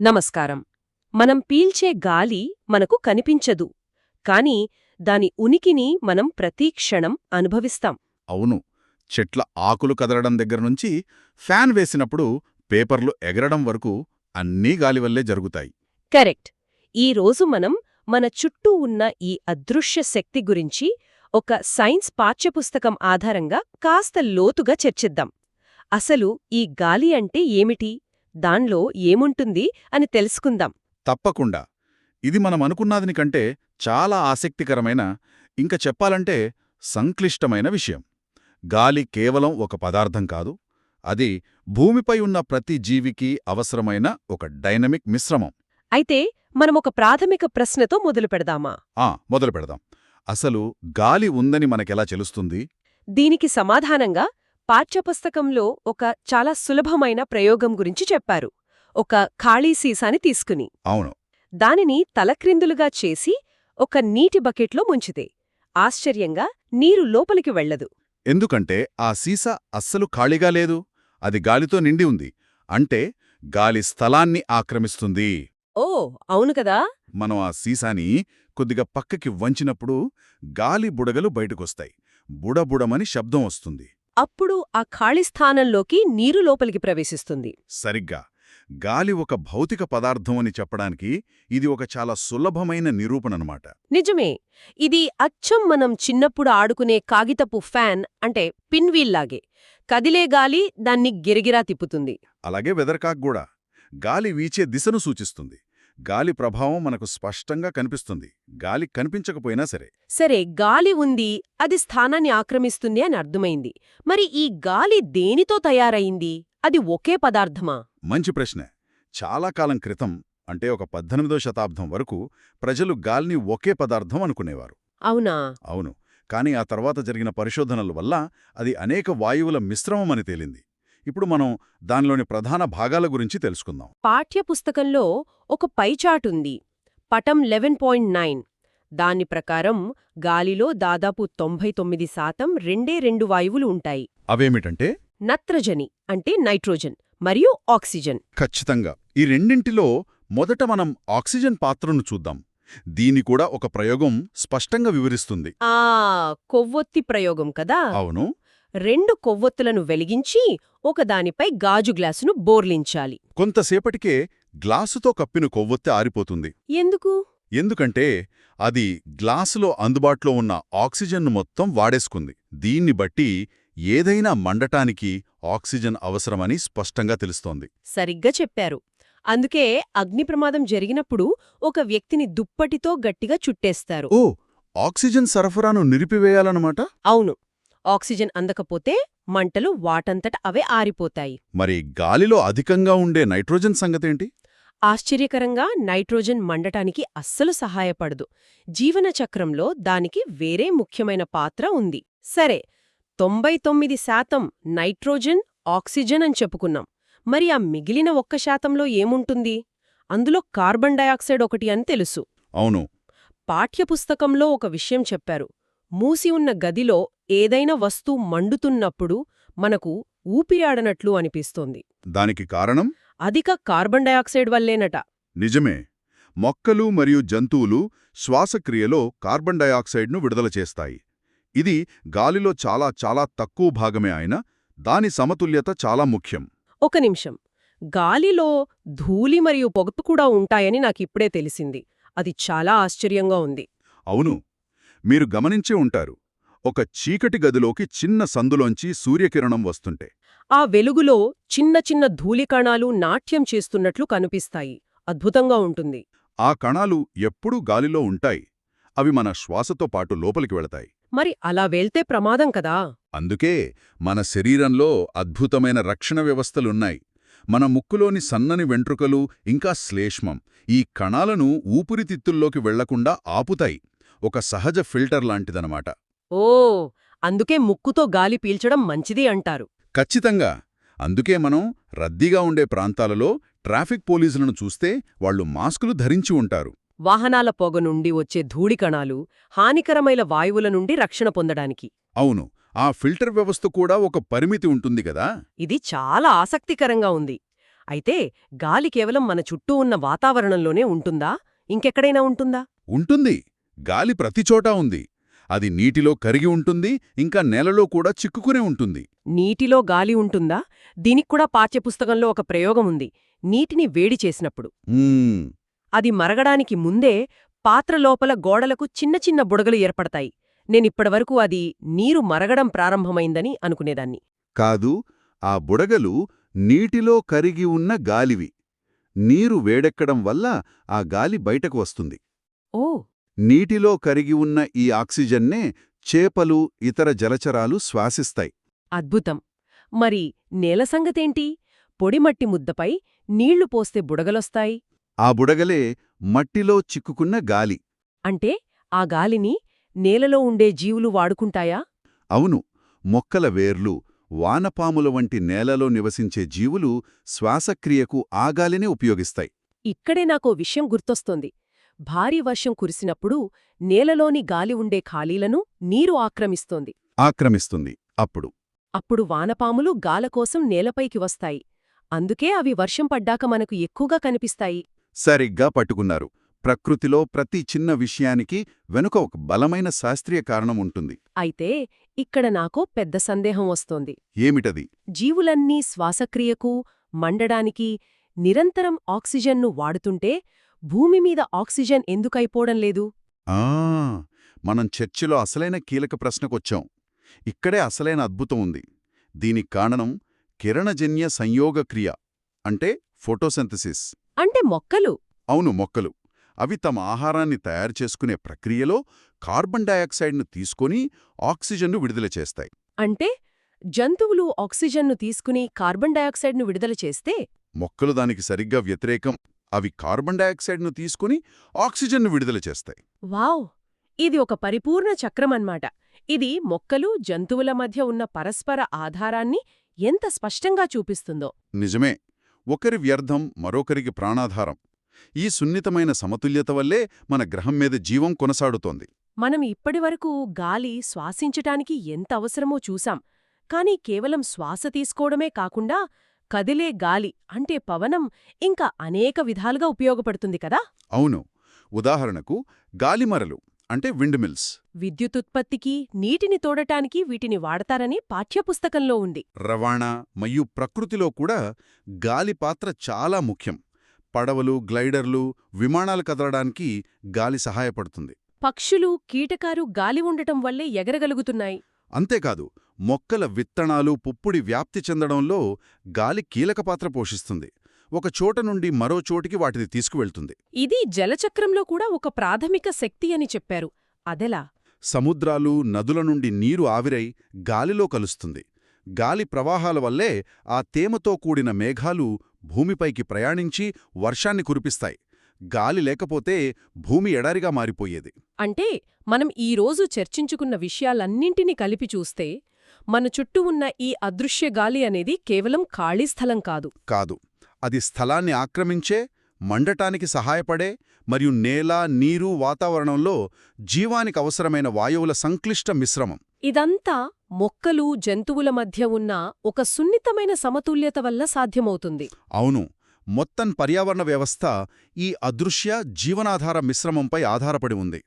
నమస్కారం. మనం పీల్చే గాలి మనకు కనిపించదు. కాని దాని ఉనికిని మనం ప్రతి క్షణం అనుభవిస్తాం. అవును. చెట్ల ఆకులు కదలడం దగ్గర నుంచి ఫ్యాన్ వేసినప్పుడు పేపర్లు ఎగరడం వరకు అన్నీ గాలివల్లే జరుగుతాయి. కరెక్ట్. ఈ రోజు మనం మన చుట్టూ ఉన్న ఈ అదృశ్య శక్తి గురించి ఒక సైన్స్ పాఠ్యపుస్తకం ఆధారంగా కాస్త లోతుగా చర్చిద్దాం. అసలు ఈ గాలి అంటే ఏమిటి? దాన్లో ఏముంటుంది అని తెలుసుకుందాం. తప్పకుండా. ఇది మనం అనుకున్నదని కంటే చాలా ఆసక్తికరమైన ఇంక చెప్పాలంటే సంక్లిష్టమైన విషయం. గాలి కేవలం ఒక పదార్థం కాదు అది భూమిపై ఉన్న ప్రతి జీవికి అవసరమైన ఒక డైనమిక్ మిశ్రమం. అయితే మనమొక ప్రాథమిక ప్రశ్నతో మొదలు పెడదామా? ఆ మొదలు పెడదాం. అసలు గాలి ఉందని మనకెలా తెలుస్తుంది? దీనికి సమాధానంగా పాఠ్యపుస్తకంలో ఒక చాలా సులభమైన ప్రయోగం గురించి చెప్పారు. ఒక ఖాళీ సీసాని తీసుకుని. అవును. దానిని తలక్రిందులుగా చేసి ఒక నీటి బకెట్లో ముంచితే ఆశ్చర్యంగా నీరు లోపలికి వెళ్ళదు. ఎందుకంటే ఆ సీసా అస్సలు ఖాళీగా లేదు. అది గాలితో నిండి ఉంది. అంటే గాలి స్థలాన్ని ఆక్రమిస్తుంది. ఓ అవును కదా? మనం ఆ సీసాని కొద్దిగా పక్కకి వంచినప్పుడు గాలి బుడగలు బయటకొస్తాయి. బుడబుడమని శబ్దం వస్తుంది. అప్పుడు ఆ ఖాళీ స్థానంలోకి నీరు లోపలికి ప్రవేశిస్తుంది. సరిగ్గా. గాలి ఒక భౌతిక పదార్థం అని చెప్పడానికి ఇది ఒక చాలా సులభమైన నిరూపణనమాట. నిజమే. ఇది అచ్చం మనం చిన్నప్పుడు ఆడుకునే కాగితపు ఫ్యాన్ అంటే పిన్వీల్లాగే కదిలే గాలి దాన్ని గిరిగిరా తిప్పుతుంది. అలాగే వెదర్కాక్ కూడా. గాలి వీచే దిశను సూచిస్తుంది. గాలి ప్రభావం మనకు స్పష్టంగా కనిపిస్తుంది. గాలి కనిపించకపోయినా సరే. సరే గాలి ఉంది అది స్థానాన్ని ఆక్రమిస్తుంది అని అర్థమైంది. మరి ఈ గాలి దేనితో తయారైంది అది ఒకే పదార్థమా? మంచి ప్రశ్న. చాలా కాలం క్రితం అంటే ఒక పద్దెనిమిదో శతాబ్దం వరకు ప్రజలు గాలిని ఒకే పదార్థం అనుకునేవారు. అవునా? అవును. కానీ ఆ తర్వాత జరిగిన పరిశోధనల వల్ల అది అనేక వాయువుల మిశ్రమమని తేలింది. ఇప్పుడు మనం దానిలోని ప్రధాన భాగాల గురించి తెలుసుకుందాం. పాఠ్యపుస్తకంలో ఒక పైచాటుంది పటం లెవెన్ పాయింట్ నైన్. దాని ప్రకారం గాలిలో దాదాపు తొంభై తొమ్మిది శాతం రెండే రెండు వాయువులు ఉంటాయి. అవేమిటంటే? నత్రజని అంటే నైట్రోజన్ మరియు ఆక్సిజన్. ఖచ్చితంగా. ఈ రెండింటిలో మొదట మనం ఆక్సిజన్ పాత్రను చూద్దాం. దీని కూడా ఒక ప్రయోగం స్పష్టంగా వివరిస్తుంది. ఆ కొవ్వొత్తి ప్రయోగం కదా? అవును. రెండు కొవ్వొత్తులను వెలిగించి ఒకదానిపై గాజు గ్లాసును బోర్లించాలి. కొంతసేపటికే గ్లాసుతో కప్పిన కొవ్వొత్తి ఆరిపోతుంది. ఎందుకు? ఎందుకంటే అది గ్లాసులో అందుబాటులో ఉన్న ఆక్సిజన్ను మొత్తం వాడేసుకుంది. దీన్ని బట్టి ఏదైనా మండటానికి ఆక్సిజన్ అవసరమని స్పష్టంగా తెలుస్తోంది. సరిగ్గా చెప్పారు. అందుకే అగ్ని ప్రమాదం జరిగినప్పుడు ఒక వ్యక్తిని దుప్పటితో గట్టిగా చుట్టేస్తారు. ఓ ఆక్సిజన్ సరఫరాను నిలిపివేయాలన్నమాట? అవును. ఆక్సిజన్ అందకపోతే మంటలు వాటంతట అవే ఆరిపోతాయి. మరి గాలిలో అధికంగా ఉండే నైట్రోజన్ సంగతేంటి? ఆశ్చర్యకరంగా నైట్రోజన్ మండటానికి అస్సలు సహాయపడదు. జీవన చక్రంలో దానికి వేరే ముఖ్యమైన పాత్ర ఉంది. సరే తొంభై తొమ్మిది శాతం నైట్రోజన్ ఆక్సిజన్ అని చెప్పుకున్నాం. మరి ఆ మిగిలిన ఒక్క శాతంలో ఏముంటుంది? అందులో కార్బన్ డయాక్సైడ్ ఒకటి అని తెలుసు. అవును. పాఠ్యపుస్తకంలో ఒక విషయం చెప్పారు. మూసి ఉన్న గదిలో ఏదైనా వస్తువు మండుతున్నప్పుడు మనకు ఊపిరాడనట్లు అనిపిస్తోంది. దానికి కారణం? అధిక కార్బన్ డయాక్సైడ్ వల్లేనట. నిజమే. మొక్కలు మరియు జంతువులు శ్వాసక్రియలో కార్బన్ డయాక్సైడ్ను విడుదల చేస్తాయి. ఇది గాలిలో చాలా చాలా తక్కువ భాగమే అయినా దాని సమతుల్యత చాలా ముఖ్యం. ఒక నిమిషం. గాలిలో ధూళి మరియు పొగపు కూడా ఉంటాయని నాకిప్పుడే తెలిసింది. అది చాలా ఆశ్చర్యంగా ఉంది. అవును. మీరు గమనించే ఉంటారు. ఒక చీకటి గదిలోకి చిన్న సందులోంచి సూర్యకిరణం వస్తుంటే. ఆ వెలుగులో చిన్న చిన్న ధూళికణాలు నాట్యం చేస్తున్నట్లు కనిపిస్తాయి. అద్భుతంగా ఉంటుంది. ఆ కణాలు ఎప్పుడూ గాలిలో ఉంటాయి. అవి మన శ్వాసతో పాటు లోపలికి వెళతాయి. మరి అలా వెళ్తే ప్రమాదం కదా? అందుకే మన శరీరంలో అద్భుతమైన రక్షణ వ్యవస్థలున్నాయి. మన ముక్కులోని సన్నని వెంట్రుకలు ఇంకా శ్లేష్మం ఈ కణాలను ఊపిరితిత్తుల్లోకి వెళ్ళకుండా ఆపుతాయి. ఒక సహజ ఫిల్టర్ లాంటిదనమాట. ఓ! అందుకే ముక్కుతో గాలి పీల్చడం మంచిది అంటారు. ఖచ్చితంగా. అందుకే మనం రద్దీగా ఉండే ప్రాంతాలలో ట్రాఫిక్ పోలీసులను చూస్తే వాళ్ళు మాస్కులు ధరించి ఉంటారు. వాహనాల పొగ నుండి వచ్చే ధూళికణాలు హానికరమైన వాయువుల నుండి రక్షణ పొందడానికి. అవును. ఆ ఫిల్టర్ వ్యవస్థ కూడా ఒక పరిమితి ఉంటుంది కదా? ఇది చాలా ఆసక్తికరంగా ఉంది. అయితే గాలి కేవలం మన చుట్టూ ఉన్న వాతావరణంలోనే ఉంటుందా? ఇంకెక్కడైనా ఉంటుందా? ఉంటుంది. గాలి ప్రతిచోటా ఉంది. అది నీటిలో కరిగి ఉంటుంది ఇంకా నేలలో కూడా చిక్కుకునే ఉంటుంది. నీటిలో గాలి ఉంటుందా? దీనికి కూడా పాఠ్యపుస్తకంలో ఒక ప్రయోగం ఉంది. నీటిని వేడి చేసినప్పుడు. అది మరగడానికి ముందే పాత్ర లోపల గోడలకు చిన్న చిన్న బుడగలు ఏర్పడతాయి. నేనిప్పటివరకు అది నీరు మరగడం ప్రారంభమైందని అనుకునేదాన్ని. కాదు ఆ బుడగలు నీటిలో కరిగి ఉన్న గాలివి. నీరు వేడెక్కడం వల్ల ఆ గాలి బయటకు వస్తుంది. ఓ! నీటిలో కరిగి ఉన్న ఈ ఆక్సిజన్నే చేపలు ఇతర జలచరాలు శ్వాసిస్తాయి. అద్భుతం! మరి నేల సంగతేంటి? పొడిమట్టి ముద్దపై నీళ్ళు పోస్తే బుడగలొస్తాయి. ఆ బుడగలే మట్టిలో చిక్కుకున్న గాలి. అంటే ఆ గాలిని నేలలో ఉండే జీవులు వాడుకుంటాయా? అవును! మొక్కల వేర్లు వానపాముల వంటి నేలలో నివసించే జీవులు శ్వాసక్రియకు ఆ గాలినే ఉపయోగిస్తాయి. ఇక్కడే నాకో విషయం గుర్తొస్తోంది. భారీ వర్షం కురిసినప్పుడు నేలలోని గాలి ఉండే ఖాళీలను నీరు ఆక్రమిస్తోంది. ఆక్రమిస్తుంది. అప్పుడు అప్పుడు వానపాములు గాల కోసం నేలపైకి వస్తాయి. అందుకే అవి వర్షం పడ్డాక మనకు ఎక్కువగా కనిపిస్తాయి. సరిగ్గా పట్టుకున్నారు. ప్రకృతిలో ప్రతి చిన్న విషయానికి వెనుక ఒక బలమైన శాస్త్రీయ కారణం ఉంటుంది. అయితే ఇక్కడ నాకో పెద్ద సందేహం వస్తోంది. ఏమిటది? జీవులన్నీ శ్వాసక్రియకు మండడానికి నిరంతరం ఆక్సిజన్ను వాడుతుంటే భూమి మీద ఆక్సిజన్ ఎందుకైపోవడం లేదు? ఆ! మనం చర్చిలో అసలైన కీలక ప్రశ్నకొచ్చాం. ఇక్కడే అసలైన అద్భుతం ఉంది. దీనికి కారణం కిరణజన్య సంయోగక్రియ అంటే ఫోటోసింథసిస్. అంటే మొక్కలు. అవును మొక్కలు. అవి తమ ఆహారాన్ని తయారు చేసుకునే ప్రక్రియలో కార్బన్ డయాక్సైడ్ను తీసుకొని ఆక్సిజన్ను విడుదల చేస్తాయి. అంటే జంతువులు ఆక్సిజన్ను తీసుకుని కార్బన్ డయాక్సైడ్ను విడుదల చేస్తే? మొక్కలు దానికి సరిగ్గా వ్యతిరేకం. అవి కార్బన్ డయాక్సైడ్ను తీసుకుని ఆక్సిజన్ను విడుదల చేస్తాయి. వావ్! ఇది ఒక పరిపూర్ణ చక్రమన్మాట. ఇది మొక్కలు జంతువుల మధ్య ఉన్న పరస్పర ఆధారాన్ని ఎంత స్పష్టంగా చూపిస్తుందో. నిజమే. ఒకరి వ్యర్థం మరొకరికి ప్రాణాధారం. ఈ సున్నితమైన సమతుల్యత వల్లే మన గ్రహం మీద జీవం కొనసాడుతోంది. మనం ఇప్పటివరకు గాలి శ్వాసించటానికి ఎంత అవసరమో చూసాం కానీ కేవలం శ్వాస తీసుకోవడమే కాకుండా కదిలే గాలి అంటే పవనం ఇంకా అనేక విధాలుగా ఉపయోగపడుతుంది కదా? అవును. ఉదాహరణకు గాలిమరలు అంటే విండ్ మిల్స్ విద్యుతుత్పత్తికి నీటిని తోడటానికి వీటిని వాడతారని పాఠ్యపుస్తకంలో ఉంది. రవాణా మరియు ప్రకృతిలో కూడా గాలి పాత్ర చాలా ముఖ్యం. పడవలు గ్లైడర్లు విమానాలు కదలడానికి గాలి సహాయపడుతుంది. పక్షులు కీటకారు గాలి ఉండటం వల్లే ఎగరగలుగుతున్నాయి. అంతేకాదు మొక్కల విత్తనాలు పుప్పుడి వ్యాప్తి చెందడంలో గాలి కీలక పాత్ర పోషిస్తుంది. ఒక చోట నుండి మరో చోటికి వాటిని తీసుకువెళ్తుంది. ఇది జలచక్రంలో కూడా ఒక ప్రాథమిక శక్తి అని చెప్పారు. అదెలా? సముద్రాలు నదుల నుండి నీరు ఆవిరై గాలిలో కలుస్తుంది. గాలి ప్రవాహాల వల్లే ఆ తేమతో కూడిన మేఘాలు భూమిపైకి ప్రయాణించి వర్షాన్ని కురిపిస్తాయి. గాలి లేకపోతే భూమి ఎడారిగా మారిపోయేది. అంటే మనం ఈరోజు చర్చించుకున్న విషయాలన్నింటినీ కలిపి చూస్తే మన చుట్టూ ఉన్న ఈ అదృశ్య గాలి అనేది కేవలం ఖాళీ స్థలం కాదు. కాదు. అది స్థలాన్ని ఆక్రమించే మండటానికి సహాయపడే మరియు నేల నీరు వాతావరణంలో జీవానికి అవసరమైన వాయువుల సంక్లిష్ట మిశ్రమం. ఇదంతా మొక్కలు జంతువుల మధ్య ఉన్న ఒక సున్నితమైన సమతుల్యత వల్ల సాధ్యమవుతుంది. అవును. మొత్తం పర్యావరణ వ్యవస్థ ఈ అదృశ్య జీవనాధార మిశ్రమంపై ఆధారపడి ఉంది.